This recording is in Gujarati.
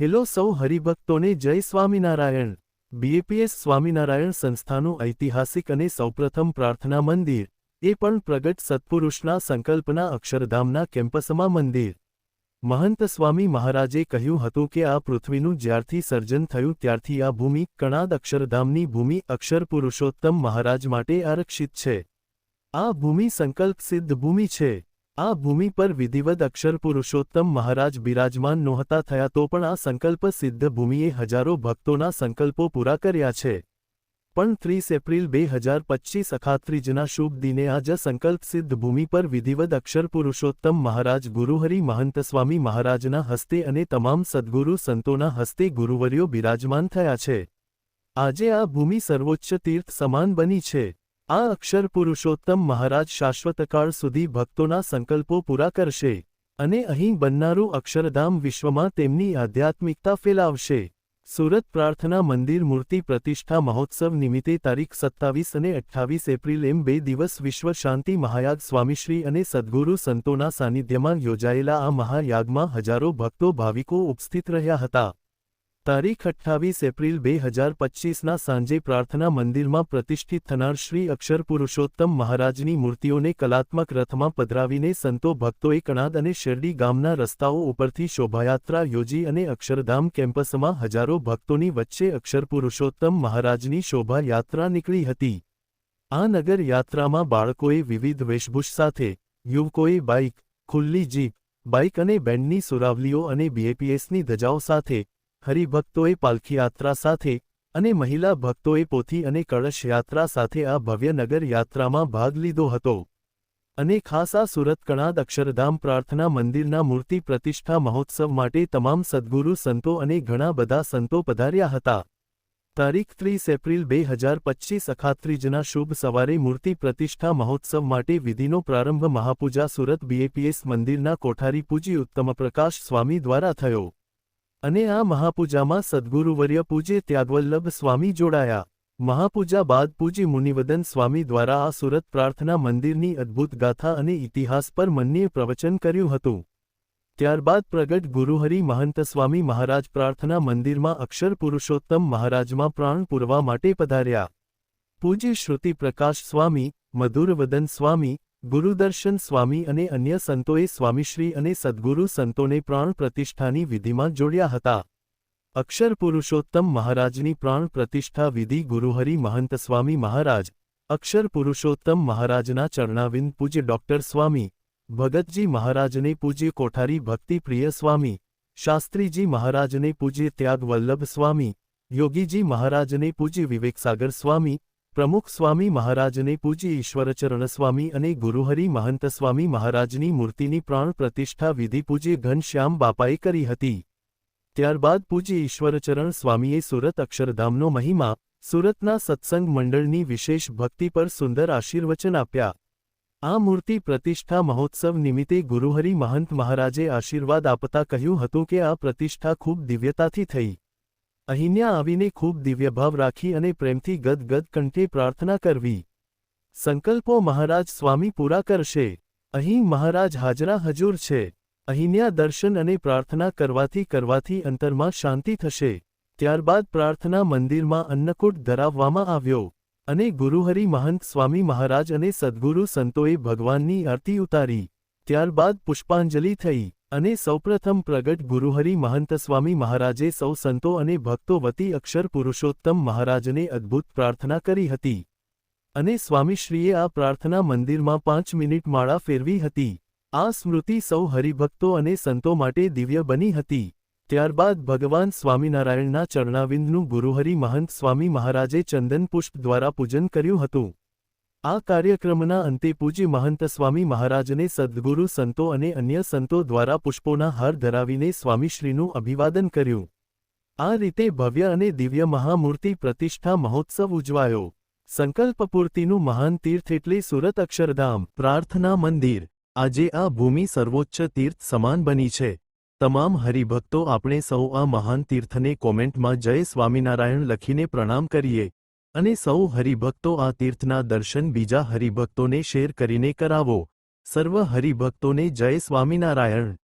હેલો સૌ હરિભક્તોને જય સ્વામિનારાયણ. બીએપીએસ સ્વામિનારાયણ સંસ્થાનું ઐતિહાસિક અને સૌપ્રથમ પ્રાર્થના મંદિર. એ પણ પ્રગટ સત્પુરુષના સંકલ્પના અક્ષરધામના કેમ્પસમાં મંદિર. મહંત સ્વામી મહારાજે કહ્યું હતું કે આ પૃથ્વીનું જ્યારથી સર્જન થયું ત્યારથી આ ભૂમિ કણાદ અક્ષરધામની ભૂમિ અક્ષર પુરુષોત્તમ મહારાજ માટે આરક્ષિત છે. આ ભૂમિ સંકલ્પ સિદ્ધ ભૂમિ છે. આ ભૂમિ પર વિધિવત અક્ષર પુરુષોત્તમ મહારાજ બિરાજમાન નહોતા થયા તો પણ આ સંકલ્પ સિદ્ધ ભૂમિએ હજારો ભક્તોના સંકલ્પો પૂરા કર્યા છે. પણ ત્રીસ એપ્રિલ બે હજાર પચ્ચીસ અખાત્રીજના શુભ દિને આજ સંકલ્પ સિદ્ધ ભૂમિ પર વિધિવદ અક્ષર પુરુષોત્તમ મહારાજ ગુરુહરિ મહંત સ્વામી મહારાજના હસ્તે અને તમામ સદ્ગુરુ સંતોના હસ્તે ગુરુવર્યો બિરાજમાન થયા છે. આજે આ ભૂમિ સર્વોચ્ચ તીર્થ સમાન બની છે. આ અક્ષર પુરુષોત્તમ મહારાજ શાશ્વતકાળ સુધી ભક્તોના સંકલ્પો પૂરા કરશે અને અહીં બનનારું અક્ષરધામ વિશ્વમાં તેમની આધ્યાત્મિકતા ફેલાવશે. સુરત પ્રાર્થના મંદિર મૂર્તિ પ્રતિષ્ઠા મહોત્સવ નિમિત્તે તારીખ સત્તાવીસ અને અઠ્ઠાવીસ એપ્રિલ એમ બે દિવસ વિશ્વ શાંતિ મહાયાગ સ્વામીશ્રી અને સદ્ગુરુ સંતોના સાનિધ્યમાં યોજાયેલા આ મહાયાગમાં હજારો ભક્તો ભાવિકો ઉપસ્થિત રહ્યા હતા. તારીખ અઠ્ઠાવીસ એપ્રિલ બે હજાર પચ્ચીસના સાંજે પ્રાર્થના મંદિરમાં પ્રતિષ્ઠિત થનાર શ્રી અક્ષર પુરુષોત્તમ મહારાજની મૂર્તિઓને કલાત્મક રથમાં પધરાવીને સંતો ભક્તોએ કણાદ અને શેરડી ગામના રસ્તાઓ ઉપરથી શોભાયાત્રા યોજી અને અક્ષરધામ કેમ્પસમાં હજારો ભક્તોની વચ્ચે અક્ષર પુરુષોત્તમ મહારાજની શોભાયાત્રા નીકળી હતી. આ નગર યાત્રામાં બાળકોએ વિવિધ વેશભૂષ સાથે, યુવકોએ બાઇક, ખુલ્લી જીપ, બાઇક અને બેન્ડની સુરાવલીઓ અને બીએપીએસની ધજાઓ સાથે હરિભક્તોએ પાલખીયાત્રા સાથે અને મહિલા ભક્તોએ પોથી અને કળશ યાત્રા સાથે આ ભવ્ય નગર યાત્રામાં ભાગ લીધો હતો. અને ખાસ આ સુરત કણાદ અક્ષરધામ પ્રાર્થના મંદિરના મૂર્તિ પ્રતિષ્ઠા મહોત્સવ માટે તમામ સદ્ગુરુ સંતો અને ઘણા બધા સંતો પધાર્યા હતા. તારીખ ત્રીસ એપ્રિલ બે હજાર પચ્ચીસ અખાત્રીજના શુભ સવારે મૂર્તિ પ્રતિષ્ઠા મહોત્સવ માટે વિધિનો પ્રારંભ મહાપૂજા સુરત બીએપીએસ મંદિરના કોઠારી પૂજી ઉત્તમપ્રકાશ સ્વામી દ્વારા થયો. અને આ મહાપૂજામાં સદ્ગુરુવર્ય પૂજ્ય ત્યાગવલ્લભ સ્વામી જોડાયા. મહાપૂજા બાદ પૂજ્ય મુનિવદન સ્વામી દ્વારા આ સુરત પ્રાર્થના મંદિરની અદ્ભુત ગાથા અને ઇતિહાસ પર મનનીય પ્રવચન કર્યું હતું. ત્યારબાદ પ્રગટ ગુરુહરિ મહંત સ્વામી મહારાજ પ્રાર્થના મંદિરમાં અક્ષર પુરુષોત્તમ મહારાજમાં પ્રાણ પૂરવા માટે પધાર્યા. પૂજ્ય શ્રુતિ પ્રકાશ સ્વામી, મધુરવદન સ્વામી ગુરુદર્શન સ્વામી અને અન્ય સંતોએ સ્વામીશ્રી અને સદ્ગુરુ સંતોને પ્રાણ પ્રતિષ્ઠાની વિધિમાં જોડ્યા હતા. અક્ષર પુરુષોત્તમ મહારાજની પ્રાણ પ્રતિષ્ઠા વિધિ ગુરુહરિ મહંત સ્વામી મહારાજ, અક્ષર પુરુષોત્તમ મહારાજના ચરણાવિંદ પૂજ્ય ડોક્ટર સ્વામી, ભગતજી મહારાજને પૂજ્ય કોઠારી ભક્તિપ્રિય સ્વામી, શાસ્ત્રીજી મહારાજને પૂજ્ય ત્યાગવલ્લભ સ્વામી, યોગીજી મહારાજને પૂજ્ય વિવેકસાગર સ્વામી પ્રમુખ સ્વામી મહારાજને પૂજ્ય ઈશ્વરચરણ સ્વામી અને ગુરુહરિ મહંત સ્વામી મહારાજની મૂર્તિની પ્રાણ પ્રતિષ્ઠા વિધિ પૂજ્ય ઘનશ્યામ બાપાએ કરી હતી. ત્યારબાદ પૂજ્ય ઈશ્વરચરણ સ્વામીએ સુરત અક્ષરધામનો મહિમા, સુરતના સત્સંગ મંડળની વિશેષ ભક્તિ પર સુંદર આશીર્વચન આપ્યા. આ મૂર્તિ પ્રતિષ્ઠા મહોત્સવ નિમિત્તે ગુરુહરિ મહંત મહારાજે આશીર્વાદ આપતા કહ્યું હતું કે આ પ્રતિષ્ઠા ખૂબ દિવ્યતાથી થઈ. અહીંયા આવીને ખૂબ દિવ્યભાવ રાખી અને પ્રેમથી ગદગદ કંઠે પ્રાર્થના કરવી. સંકલ્પો મહારાજ સ્વામી પૂરા કરશે. અહીં મહારાજ હાજરા હજુર છે. અહીંયા દર્શન અને પ્રાર્થના કરવાથી કરવાથી અંતરમાં શાંતિ થશે. ત્યારબાદ પ્રાર્થના મંદિરમાં અન્નકૂટ ધરાવવામાં આવ્યો. અને ગુરુહરિ મહંત સ્વામી મહારાજ અને સદ્ગુરુ સંતોએ ભગવાનની આરતી ઉતારી. ત્યારબાદ પુષ્પાંજલિ થઈ. અને સૌપ્રથમ પ્રગટ ગુરુહરિ મહંત સ્વામી મહારાજે સૌ સંતો અને ભક્તો વતી અક્ષર પુરુષોત્તમ મહારાજને અદ્ભુત પ્રાર્થના કરી હતી. અને સ્વામીશ્રીએ આ પ્રાર્થના મંદિરમાં પાંચ મિનિટ માળા ફેરવી હતી. આ સ્મૃતિ સૌ હરિભક્તો અને સંતો માટે દિવ્ય બની હતી. ત્યારબાદ ભગવાન સ્વામિનારાયણના ચરણાવિંદનું ગુરુહરિ મહંત સ્વામી મહારાજે ચંદન પુષ્પ દ્વારા પૂજન કર્યું હતું. આ કાર્યક્રમના અંતે પૂજ્ય મહંત સ્વામી મહારાજને સદ્ગુરુ સંતો અને અન્ય સંતો દ્વારા પુષ્પોના હાર ધરાવીને સ્વામીશ્રીનું અભિવાદન કર્યું. આ રીતે ભવ્ય અને દિવ્ય મહામૂર્તિ પ્રતિષ્ઠા મહોત્સવ ઉજવાયો. સંકલ્પપૂર્તિનું મહાન તીર્થ એટલે સુરત અક્ષરધામ પ્રાર્થના મંદિર. આજે આ ભૂમિ સર્વોચ્ચ તીર્થ સમાન બની છે. તમામ હરિભક્તો આપણે સૌ આ મહાન તીર્થને કોમેન્ટમાં જય સ્વામિનારાયણ લખીને પ્રણામ કરીએ. અને સૌ હરિભક્તો આ તીર્થના દર્શન બીજા હરિભક્તોને શેર કરીને કરાવો. સર્વ હરિભક્તોને જય સ્વામિનારાયણ.